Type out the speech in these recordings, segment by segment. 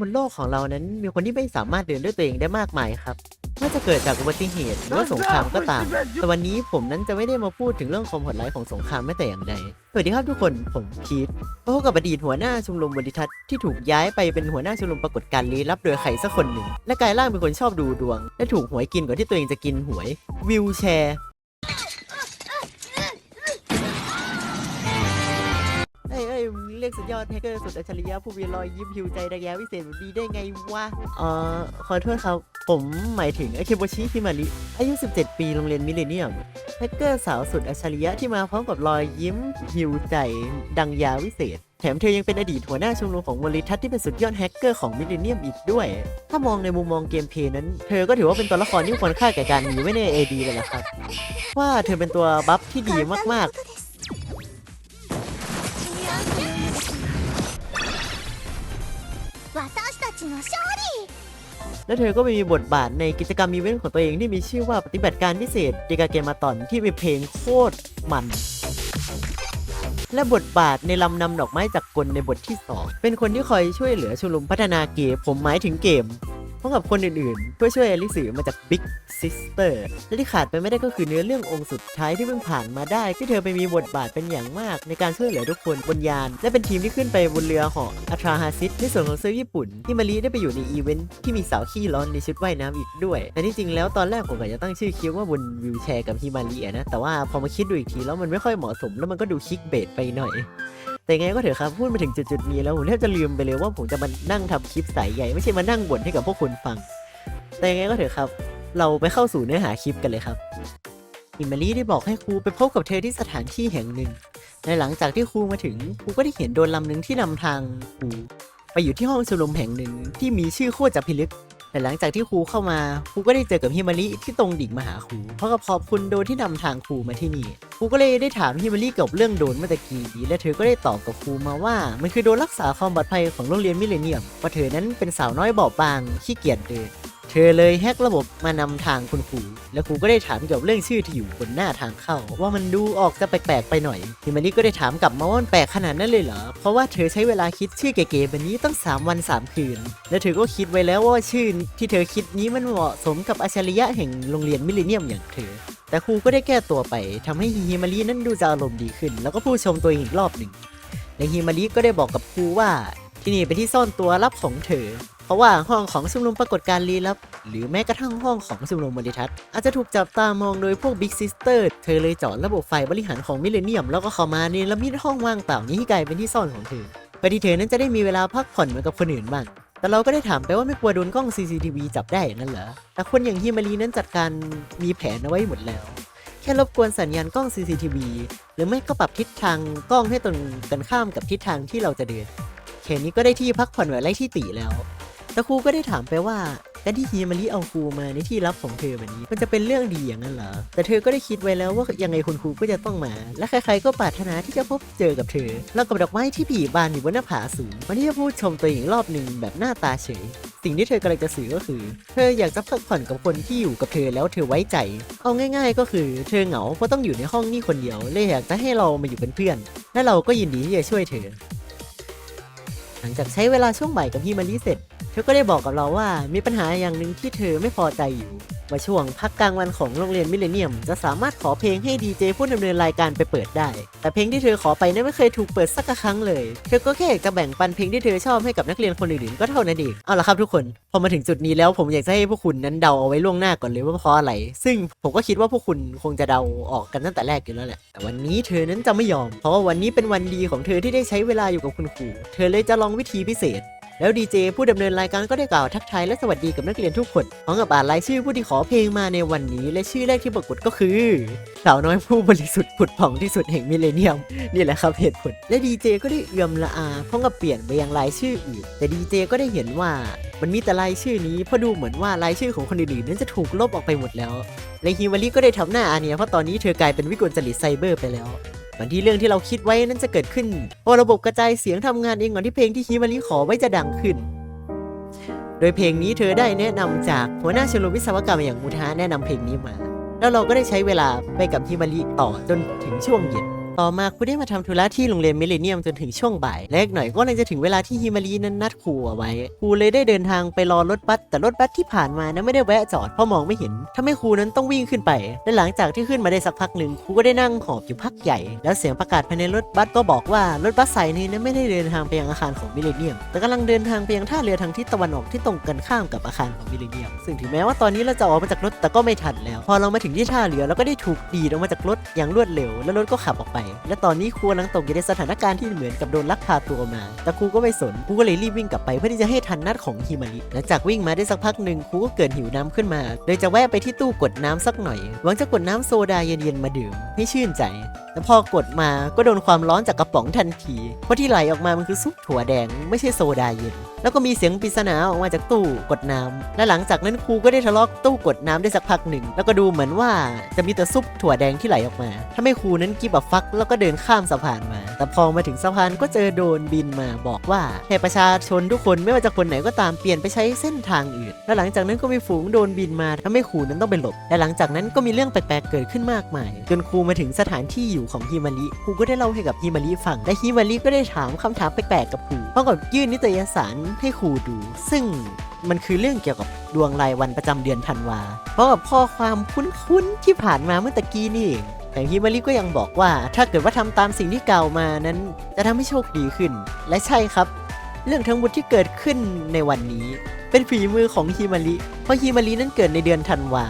บนโลกของเรานั้นมีคนที่ไม่สามารถเดินด้วยตัวเองได้มากมายครับไม่ว่าจะเกิดจากอุบัติเหตุหรือว่าสงครามก็ตาม แต่วันนี้ผมนั้นจะไม่ได้มาพูดถึงเรื่องความโหดร้ายของสงครามแม้แต่อย่างใด สวัสดีครับทุกคน ผมพีทพบกับอดีตหัวหน้าชมรมบริทัศน์ที่ถูกย้ายไปเป็นหัวหน้าชมรมปรากฏการณ์ลี้ลับโดยใครสักคนหนึ่ง และกลายร่างเป็นคนชอบดูดวง และถูกหวยกินก่อนที่ตัวเองจะกินหวย วิวแชร์ เอ้ยเอ้ยเรียกสุดยอดแฮกเกอร์สุดอัจฉริยะผู้มีรอยยิ้มหิวใจระแยะวิเศษแบบนี้ได้ไงวะเอ่อขอโทษครับ ผมหมายถึงไอเคโบชิฮิมาริอายุ 17 ปีโรงเรียนมิเลเนียมแฮกเกอร์สาวสุดอัจฉริยะที่มาพร้อมกับรอยยิ้มหิวใจดังยาวิเศษ แถมเธอยังเป็นอดีตหัวหน้าชมรมของวลิทัศน์ที่เป็นสุดยอดแฮกเกอร์ของมิเลเนียมอีกด้วย ถ้ามองในมุมมองเกมเพย์นั้น เธอก็ถือว่าเป็นตัวละครที่ควรค่าแก่การมีไว้ในเอดีเลยนะครับ ว่าเธอเป็นตัวบัฟที่ดีมากๆ และเธอก็ไปมีบทบาทในกิจกรรมอีเวนต์ของตัวเองที่มีชื่อว่าปฏิบัติการพิเศษเดกาเกมาตอนที่มีเพลงโคตรมันและบทบาทในลำนำดอกไม้จากกลในบทที่ 2 เป็นคนที่คอยช่วยเหลือชุมรมพัฒนาเกมผมหมายถึงเกม พร้อมกับคนอื่นๆ เพื่อช่วยอลิสือมาจาก Big Sister และที่ขาดไปไม่ได้ก็คือเนื้อเรื่ององค์สุดท้ายที่เพิ่งผ่านมาได้ ที่เธอไปมีบทบาทเป็นอย่างมาก ในการช่วยเหลือทุกคนบนยาน และเป็นทีมที่ขึ้นไปบนเรือหาะอัทราฮาซิสในส่วนของเซิร์ญี่ปุ่น ที่มารีได้ไปอยู่ในอีเวนต์ที่มีสาวขี้ร้อนในชุดว่ายน้ำอีกด้วยแต่ที่จริงแล้วตอนแรกผมก็จะตั้งชื่อคลิปว่าบนวิวแชร์กับฮิมารีนะแต่ว่าพอมาคิดดูอีกทีแล้วมันไม่ค่อยเหมาะสมแล้วมันก็ดูคิกเบสไปหน่อย แต่ไงก็เถอะครับพูดมาถึงจุดๆนี้แล้วผมแทบจะลืมไปเลยว่าผมจะมานั่งทำคลิปสายใหญ่ไม่ใช่มานั่งบ่นให้กับพวกคุณฟัง แต่ไงก็เถอะครับ เราไปเข้าสู่เนื้อหาคลิปกันเลยครับอิมารีได้บอกให้ครูไปพบกับเธอที่สถานที่แห่งหนึ่งและหลังจากที่ครูมาถึงครูก็ได้เห็นโดนลำหนึ่งที่นำทางครูไปอยู่ที่ห้องชมรมแห่งหนึ่งที่มีชื่อโคตรจับพิลึก แต่หลังจากที่ครูเข้ามาครูก็ได้เจอกับฮิมาริที่ตรงดิ่งมาหาครูเพราะกับขอบคุณโดนที่นำทางครูมาที่นี่ครูก็เลยได้ถามฮิมาริเกี่ยวกับเรื่องโดนเมื่อตะกี้และเธอก็ได้ตอบกับครูมาว่า มันคือโดนรักษาความปลอดภัยของโรงเรียนมิเลเนียมว่าเธอนั้นเป็นสาวน้อยบอบบางขี้เกียจเดิน เธอเลยแฮกระบบมานำทางคุณครูแล้วครูก็ได้ถามเกี่ยวกับเรื่องชื่อที่อยู่บนหน้าทางเข้า ว่ามันดูออกจะแปลกๆไปหน่อยฮิมาริก็ได้ถามกลับมาว่ามันแปลกขนาดนั้นเลยเหรอ เพราะว่าเธอใช้เวลาคิดชื่อเก๋ๆแบบนี้ตั้ง 3 วัน 3 คืน และเธอก็คิดไว้แล้วว่าชื่อที่เธอคิดนี้มันเหมาะสมกับอัจฉริยะแห่งโรงเรียนมิลเลนเนียมอย่างเธอแต่ครูก็ได้แก้ตัวไปทำให้ฮิมารินั้นดูจะอารมณ์ดีขึ้น แล้วก็พูดชมตัวเองอีกรอบหนึ่งและฮิมาริก็ได้บอกกับครูว่าที่นี่เป็นที่ซ่อนตัวลับของเธอ ราะว่าห้องของชมรมปรากฏการลี้ลับ หรือแม้กระทั่งห้องของชมรมบริทัศน์อาจจะถูกจับตามองโดยพวก Big Sister เธอเลยเจาะระบบไฟบริหารของมิเลเนียม แล้วก็เข้ามาในละมิดห้องว่างเปล่านี้ให้กลายเป็นที่ซ่อนของเธอเพื่อที่เธอนั้นจะได้มีเวลาพักผ่อนเหมือนกับคนอื่นบ้างแต่เราก็ได้ถามไปว่าไม่กลัวโดนกล้อง CCTV จับได้อย่างนั้นเหรอ แต่คนอย่างฮิมารีนั้นจัดการมีแผนเอาไว้หมดแล้ว แค่รบกวนสัญญาณกล้อง CCTV หรือไม่ก็ปรับทิศทางกล้องให้ตรงกันข้ามกับทิศทางที่เราจะเดิน แค่นี้ก็ได้ที่พักผ่อนไว้ไล่ที่ติแล้ว แต่ครูก็ได้ถามไปว่าการที่ฮีมารีเอาครูมาในที่ลับของเธอแบบนี้มันจะเป็นเรื่องดีอย่างนั้นเหรอ แต่เธอก็ได้คิดไว้แล้วว่ายังไงคุณครูก็จะต้องมา และใครๆก็ปรารถนาที่จะพบเจอกับเธอ แล้วกับดอกไม้ที่ผีบานอยู่บนหน้าผาสูงวันนี้จะพูดชมตัวเองรอบหนึ่งแบบหน้าตาเฉย สิ่งที่เธอกำลังจะสื่อก็คือ เธออยากจะพักผ่อนกับคนที่อยู่กับเธอแล้วเธอไว้ใจ เอาง่าย ๆ ก็คือเธอเหงาเพราะต้องอยู่ในห้องนี่คนเดียวเลยอยากจะให้เรามาอยู่เป็นเพื่อน และเราก็ยินดีที่จะช่วยเธอ หลังจากใช้เวลาช่วงบ่ายกับพี่มารีเสร็จ เธอก็ได้บอกกับเราว่ามีปัญหาอย่างหนึ่งที่เธอไม่พอใจอยู่ว่าช่วงพักกลางวันของโรงเรียนมิเลเนียม จะสามารถขอเพลงให้ดีเจผู้ดำเนินรายการไปเปิดได้ แต่เพลงที่เธอขอไปนั้นไม่เคยถูกเปิดสักครั้งเลย เธอก็แค่อยากจะแบ่งปันเพลงที่เธอชอบให้กับนักเรียนคนอื่นๆก็เท่านั้นเอง เอาละครับทุกคน พอมาถึงจุดนี้แล้วผมอยากจะให้พวกคุณนั้นเดาเอาไว้ล่วงหน้าก่อนเลยว่าเพราะอะไร ซึ่งผมก็คิดว่าพวกคุณคงจะเดาออกกันตั้งแต่แรกอยู่แล้วแหละ แต่วันนี้เธอนั้นจะไม่ยอม เพราะว่าวันนี้เป็นวันดีของเธอที่ได้ใช้เวลาอยู่กับคุณครู เธอเลยจะลองวิธีพิเศษ แล้วดีเจผู้ดำเนินรายการก็ได้กล่าวทักทายและสวัสดีกับนักเรียนทุกคนพร้อมกับอ่านรายชื่อผู้ที่ขอเพลงมาในวันนี้ และชื่อแรกที่ปรากฏก็คือสาวน้อยผู้บริสุทธิ์ผุดผ่องที่สุดแห่งมิเลเนียม นี่แหละครับเหตุผล และดีเจก็ได้เอื่อมละอาพร้อมกับเปลี่ยนไปยังรายชื่ออื่น แต่ดีเจก็ได้เห็นว่ามันมีแต่รายชื่อนี้เพราะดูเหมือนว่ารายชื่อของคนอื่นๆนั้นจะถูกลบออกไปหมดแล้วและฮิมาริก็ได้ทำหน้าอาเนียเพราะตอนนี้เธอกลายเป็นวิกลจริตไซเบอร์ไปแล้ว ก่อนที่เรื่องที่เราคิดไว้นั้นจะเกิดขึ้นเพราะระบบกระจายเสียงทำงานเองก่อนที่เพลงที่ฮิมาริขอไว้จะดังขึ้น โดยเพลงนี้เธอได้แนะนำจากหัวหน้าชมรมวิศวกรรมอย่างมูทาแนะนำเพลงนี้มา แล้วเราก็ได้ใช้เวลาไปกับฮิมาริต่อจนถึงช่วงเย็น ต่อมาครูได้มาทำธุระที่โรงเรียนมิเลเนียมจนถึงช่วงบ่ายและอีกหน่อยก็เลยจะถึงเวลาที่ฮิมารีนั้นนัดครูเอาไว้ครูเลยได้เดินทางไปรอรถบัสแต่รถบัสที่ผ่านมานั้นไม่ได้แวะจอดเพราะมองไม่เห็นทำให้ครูนั้นต้องวิ่งขึ้นไป และหลังจากที่ขึ้นมาได้สักพักหนึ่งครูก็ได้นั่งหอบอยู่พักใหญ่ แล้วเสียงประกาศภายในรถบัสก็บอกว่ารถบัสสายนี้นั้นไม่ได้เดินทางไปยังอาคารของมิเลเนียม แต่กำลังเดินทางไปยังท่าเรือทางทิศตะวันออกที่ตรงกันข้ามกับอาคารของมิเลเนียม ซึ่งถึงแม้ว่าตอนนี้เราจะออกมาจากรถแต่ก็ไม่ทันแล้ว พอเรามาถึงที่ท่าเรือเราก็ได้ถูกดีดออกมาจากรถอย่างรวดเร็ว แล้วรถก็ขับออกไปและตอนนี้ครูกำลังตกอยู่ในสถานการณ์ที่เหมือนกับโดนลักพาตัวมา แต่ครูก็ไม่สนครูก็เลยรีบวิ่งกลับไปเพื่อที่จะให้ทันนัดของฮิมาริหลังจากวิ่งมาได้สักพักหนึ่งครูก็เกิดหิวน้ำขึ้นมา โดยจะแวะไปที่ตู้กดน้ำสักหน่อยหวังจะกดน้ำโซดาเย็นๆมาดื่มให้ชื่นใจ แต่พอกดมาก็โดนความร้อนจากกระป๋องทันที เพราะที่ไหลออกมามันคือซุปถั่วแดงไม่ใช่โซดาเย็น แล้วก็มีเสียงปริศนาออกมาจากตู้กดน้ำและหลังจากนั้นครูก็ได้ทะเลาะตู้กดน้ำได้สักพักหนึ่ง แล้วก็ดูเหมือนว่าจะมีแต่ซุปถั่วแดงที่ไหลออกมา ถ้าไม่ครูนั้นกิบแบบฟักแล้วก็เดินข้ามสะพานมา แต่พอมาถึงสะพานก็เจอโดรนบินมาบอกว่าให้ประชาชนทุกคนไม่ว่าจะคนไหนก็ตามเปลี่ยนไปใช้เส้นทางอื่น และหลังจากนั้นก็มีฝูงโดรนบินมาทำให้ครูนั้นต้องไปหลบ และหลังจากนั้นก็มีเรื่องแปลกๆเกิดขึ้นมากมาย จนครูมาถึงสถานที่อยู่ของฮิมาริครูก็ได้เล่าให้กับฮิมาริฟัง และฮิมาริก็ได้ถามคำถามแปลกๆกับครูพร้อมกับยื่นนิตยสารให้ครูดู ซึ่งมันคือเรื่องเกี่ยวกับดวงรายวันประจำเดือนธันวาเพราะกับข้อความคุ้นๆที่ผ่านมาเมื่อตะกี้นี่เองแต่ฮิมาริก็ยังบอกว่า ถ้าเกิดว่าทำตามสิ่งที่กล่าวมานั้น จะทำให้โชคดีขึ้น และใช่ครับ เรื่องทั้งหมดที่เกิดขึ้นในวันนี้ เป็นฝีมือของฮิมาริเพราะฮิมารินั้นเกิดในเดือนธันวา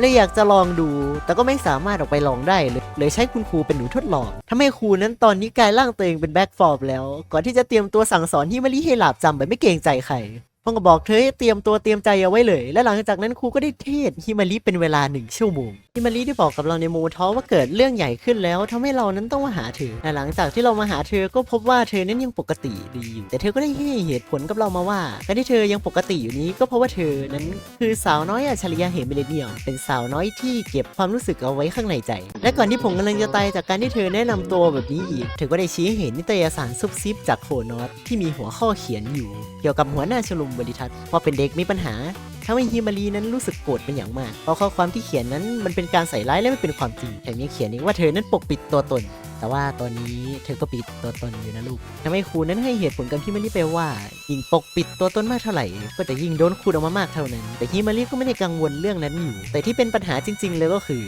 เลยอยากจะลองดู แต่ก็ไม่สามารถออกไปลองได้เลยเลยใช้คุณครูเป็นหนูทดลองทำให้ครูนั้นตอนนี้กลายร่างตัวเองเป็นแบ็กฟอร์มแล้ว ก่อนที่จะเตรียมตัวสั่งสอนฮิมาริให้หลาบจำแบบไม่เกรงใจใครพ่อก็บอกเธอให้เตรียมตัวเตรียมใจเอาไว้เลย และหลังจากนั้นครูก็ได้เทศฮิมาริเป็นเวลาหนึ่งชั่วโมง ฮิมาริได้บอกกับเราในโมทอว่าเกิดเรื่องใหญ่ขึ้นแล้วทำให้เรานั้นต้องมาหาเธอแต่หลังจากที่เรามาหาเธอก็พบว่าเธอนั้นยังปกติดีอยู่แต่เธอก็ได้ให้เหตุผลกับเรามาว่าการที่เธอยังปกติอยู่นี้ก็เพราะว่าเธอนั้นคือสาวน้อยอัจฉริยะเหมิเลเนียมเป็นสาวน้อยที่เก็บความรู้สึกเอาไว้ข้างในใจ และก่อนที่ผมกำลังจะตายจากการที่เธอแนะนำตัวแบบนี้อีกเธอก็ได้ชี้ให้เห็นนิตยสารซุบซิบจากโคนอตที่มีหัวข้อเขียนอยู่ เกี่ยวกับหัวหน้าชมรมบริทัศน์ว่าเป็นเด็กมีปัญหา ทำให้ฮิมารีนั้นรู้สึกโกรธเป็นอย่างมาก เพราะข้อความที่เขียนนั้นมันเป็นการใส่ร้ายและไม่เป็นความจริงแถมยังเขียนอีกว่าเธอนั้นปกปิดตัวตน แต่ว่าตอนนี้เธอก็ปิดตัวตนอยู่นะลูกทำให้ครูนั้นให้เหตุผลกับฮิมารีไปว่า ยิ่งปกปิดตัวตนมากเท่าไหร่ ก็จะยิ่งโดนคูดออกมามากเท่านั้น แต่ฮิมารีก็ไม่ได้กังวลเรื่องนั้นอยู่ แต่ที่เป็นปัญหาจริง ๆ เลยก็คือ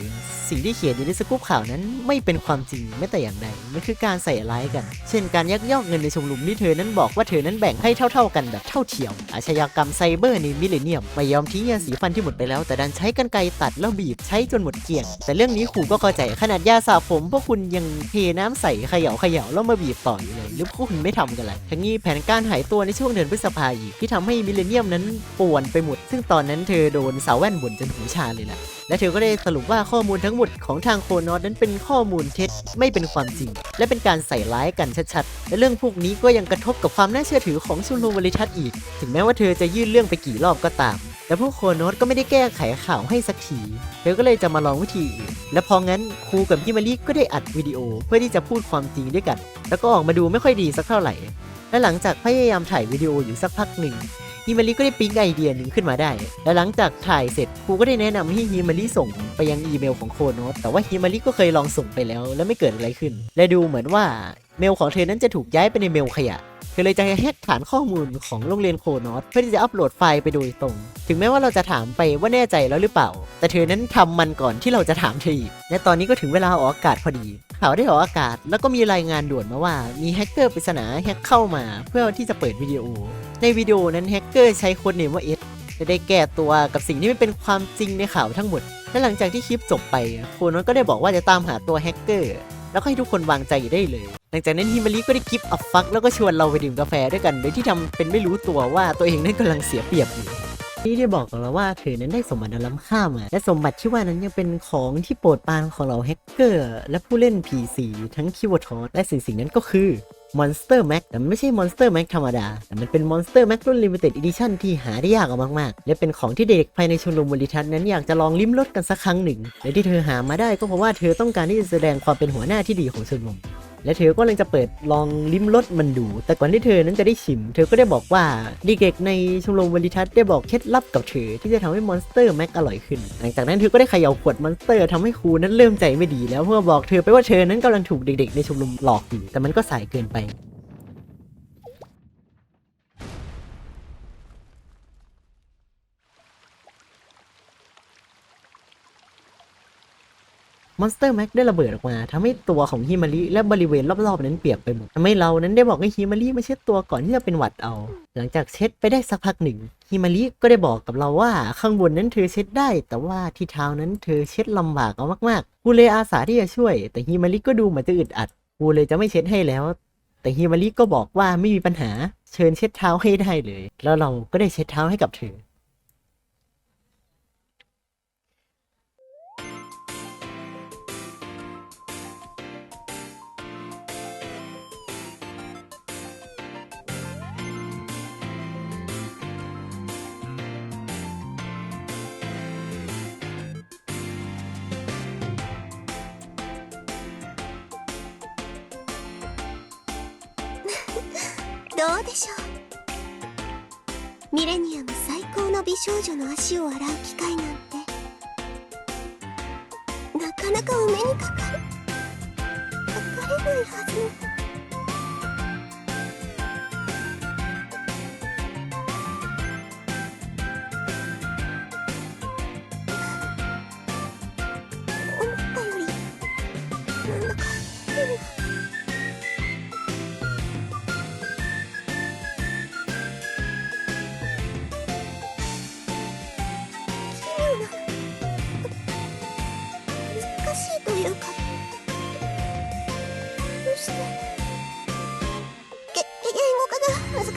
สิ่งที่เขียนอยู่ในสกู๊ปข่าวนั้นไม่เป็นความจริงแม้แต่อย่างใด มันคือการใส่ร้ายกัน เช่น การยักยอกเงินในชมรมที่เธอนั้นบอกว่าเธอนั้นแบ่งให้เท่า ๆ กันแบบเท่าเทียม อาชญากรรมไซเบอร์ในมิเลเนียม ไม่ยอมทิ้งยาสีฟันที่หมดไปแล้ว แต่ดันใช้กันไกรตัดแล้วบีบใช้จนหมดเกลี้ยง แต่เรื่องนี้ครูก็เข้าใจขนาดยาสระผมพวกคุณยังเทน้ำใส่เขย่าเขย่าแล้วมาบีบต่ออยู่เลยหรือพวกคุณไม่ทำกันละทั้งนี้แผนการหายตัวในช่วงเดือนพฤษภาอีกที่ทำให้มิเลเนียมนั้นป่วนไปหมด ซึ่งตอนนั้นเธอโดนสาวแว่นบ่นจนหูชาเลยแหละและเธอก็ได้สรุปว่าข้อมูลทั้งหมดของทางโคนอสนั้นเป็นข้อมูลเท็จไม่เป็นความจริง และเป็นการใส่ร้ายกันชัดๆ และเรื่องพวกนี้ก็ยังกระทบกับความน่าเชื่อถือของชมรมบริทัศน์อีก ถึงแม้ว่าเธอจะยื่นเรื่องไปกี่รอบก็ตาม แต่พวกโคนอสก็ไม่ได้แก้ไขข่าวให้สักทีเธอก็เลยจะมาลองวิธีอื่น และพองั้นครูกับพี่มารีก็ได้อัดวิดีโอเพื่อที่จะพูดความจริงด้วยกัน แล้วก็ออกมาดูไม่ค่อยดีสักเท่าไหร่ และหลังจากพยายามถ่ายวิดีโออยู่สักพักหนึ่งฮิมาริก็ได้ปิ๊งไอเดียหนึ่งขึ้นมาได้ และหลังจากถ่ายเสร็จครูก็ได้แนะนำให้ฮิมาริส่งไปยังอีเมลของโคโนตแต่ว่าฮิมาริก็เคยลองส่งไปแล้ว และไม่เกิดอะไรขึ้น และดูเหมือนว่าเมลของเธอนั้นจะถูกย้ายไปในเมลขยะ เธอเลยจะแฮกฐานข้อมูลของโรงเรียนโคนอตเพื่อที่จะอัปโหลดไฟล์ไปโดยตรง ถึงแม้ว่าเราจะถามไปว่าแน่ใจแล้วหรือเปล่า แต่เธอนั้นทำมันก่อนที่เราจะถามเธออีกและตอนนี้ก็ถึงเวลาออกอากาศพอดีข่าวได้ออกอากาศ แล้วก็มีรายงานด่วนมาว่ามีแฮกเกอร์ปริศนาแฮกเข้ามา เพื่อที่จะเปิดวิดีโอ ในวิดีโอนั้นแฮกเกอร์ใช้โค้ดเนมว่าเอสจะได้แก้ตัวกับสิ่งที่ไม่เป็นความจริงในข่าวทั้งหมด และหลังจากที่คลิปจบไปโคนนั้นก็ได้บอกว่าจะตามหาตัวแฮกเกอร์ แล้วก็ให้ทุกคนวางใจได้เลย หลังจากนั้นฮิมาริก็ได้กิฟต์อัฟฟักแล้วก็ชวนเราไปดื่มกาแฟด้วยกันโดยที่ทำเป็นไม่รู้ตัวว่าตัวเองนั้นกำลังเสียเปรียบอยู่ที่ได้บอกกับเราว่าเธอนั้นได้สมบัติล้ำค่ามา และสมบัติที่ว่านั้นยังเป็นของที่โปรดปรานของเราแฮกเกอร์ และผู้เล่น PC ทั้งคิวทอสและสิ่งสิ่งนั้นก็คือ Monster Max แต่มันไม่ใช่ Monster Max ธรรมดา แต่มันเป็น Monster Max รุ่น Limited Edition ที่หาได้ยากเอามากๆ และเป็นของที่เด็กภายในชมรมบริทัศน์นั้นอยากจะลองลิ้มรสกันสักครั้งหนึ่ง และที่เธอหามาได้ก็เพราะว่าเธอต้องการที่จะแสดงความเป็นหัวหน้าที่ดีของชมรม และเธอก็กำลังจะเปิดลองลิ้มรสมันดู แต่ก่อนที่เธอนั้นจะได้ชิม เธอก็ได้บอกว่าดีเกกในชมรมวลิทัศน์ได้บอกเคล็ดลับกับเธอที่จะทำให้มอนสเตอร์แม็กอร่อยขึ้น หลังจากนั้นเธอก็ได้เขย่าขวดมอนสเตอร์ทำให้ครูนั้นเริ่มใจไม่ดีแล้วเพื่อบอกเธอไปว่าเธอนั้นกำลังถูกเด็กๆ ในชมรมหลอกอยู่แต่มันก็สายเกินไป มอนสเตอร์แม็กได้ระเบิดออกมาทำให้ตัวของฮิมาริและบริเวณรอบๆนั้นเปียกไปหมดทำให้เรานั้นได้บอกให้ฮิมาริมาเช็ดตัวก่อนที่จะเป็นหวัดเอา หลังจากเช็ดไปได้สักพักหนึ่งฮิมาริก็ได้บอกกับเราว่าข้างบนนั้นเธอเช็ดได้ แต่ว่าที่เท้านั้นเธอเช็ดลำบากเอามากๆกูเลยอาสาที่จะช่วย แต่ฮิมาริก็ดูเหมือนจะอึดอัดกูเลยจะไม่เช็ดให้แล้ว แต่ฮิมาริก็บอกว่าไม่มีปัญหาเชิญเช็ดเท้าให้ได้เลย แล้วเราก็ได้เช็ดเท้าให้กับเธอ どうでしょう。ミレニアム最高の美少女の足を洗う機会なんてなかなかお目にかかるかかれないはず。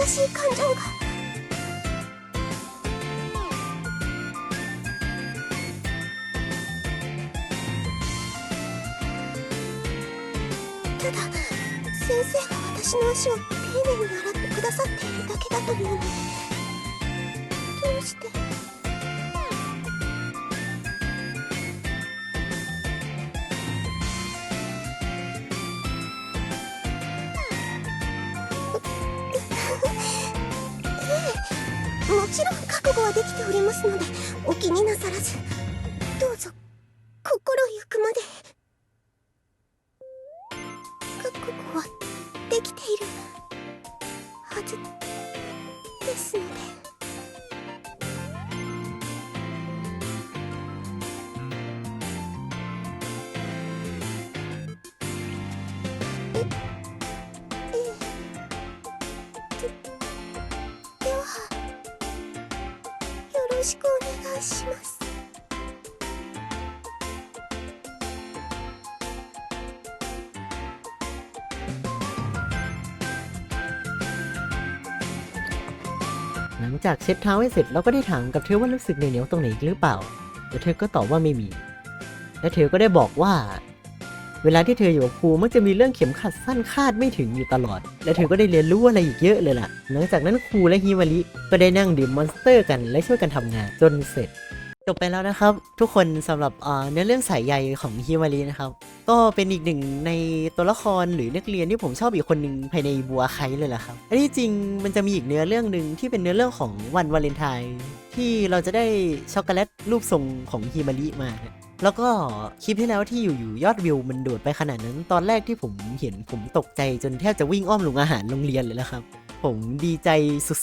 難しい感情が。ただ先生が私の足を丁寧に洗ってくださっているだけだと思うのにどうして？ちろん覚悟はできておりますのでお気になさらずどうぞ心ゆくまで。覚悟はできているはずですので。ええ จากเช็ดเท้าให้เสร็จเราก็ได้ถามกับเธอว่ารู้สึกเหนียวๆตรงไหนอีกหรือเปล่า แต่เธอก็ตอบว่าไม่มี และเธอก็ได้บอกว่า เวลาที่เธออยู่กับครูมักจะมีเรื่องเข็มขัดสั้นคาดไม่ถึงอยู่ตลอด และเธอก็ได้เรียนรู้อะไรอีกเยอะเลยล่ะ หลังจากนั้นครูและฮิมาริก็ได้นั่งดื่มมอนสเตอร์กันและช่วยกันทำงานจนเสร็จ จบไปแล้วนะครับ ทุกคนสำหรับเนื้อเรื่องสายใยของฮิมารินะครับ ก็เป็นอีกหนึ่งในตัวละครหรือนักเรียนที่ผมชอบอีกคนหนึ่งภายในบัวไคเลยล่ะครับ อันที่จริงมันจะมีอีกเนื้อเรื่องหนึ่งที่เป็นเนื้อเรื่องของวันวาเลนไทน์ที่เราจะได้ช็อกโกแลตรูปทรงของฮิมาริมาแล้วก็คลิปที่แล้วที่อยู่ๆยอดวิวมันโดดไปขนาดนั้น ตอนแรกที่ผมเห็นผมตกใจจนแทบจะวิ่งอ้อมโรงอาหารโรงเรียนเลยละครับ ผมดีใจ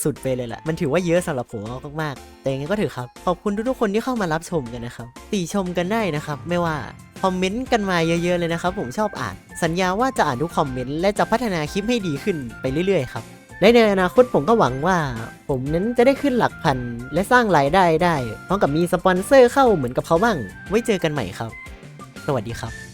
สุดๆไปเลยแหละมันถือว่าเยอะสำหรับผมมากๆแต่ยังไงก็เถอครับ ขอบคุณทุกๆคนที่เข้ามารับชมกันนะครับติชมกันได้นะครับ ไม่ว่าคอมเมนต์กันมาเยอะๆเลยนะครับผมชอบอ่าน สัญญาว่าจะอ่านทุกคอมเมนต์และจะพัฒนาคลิปให้ดีขึ้นไปเรื่อยๆครับและในอนาคตผมก็หวังว่า ผมนั้นจะได้ขึ้นหลักพันและสร้างรายได้ได้พร้อมกับมีสปอนเซอร์เข้าเหมือนกับเขาบ้าง ไว้เจอกันใหม่ครับ สวัสดีครับ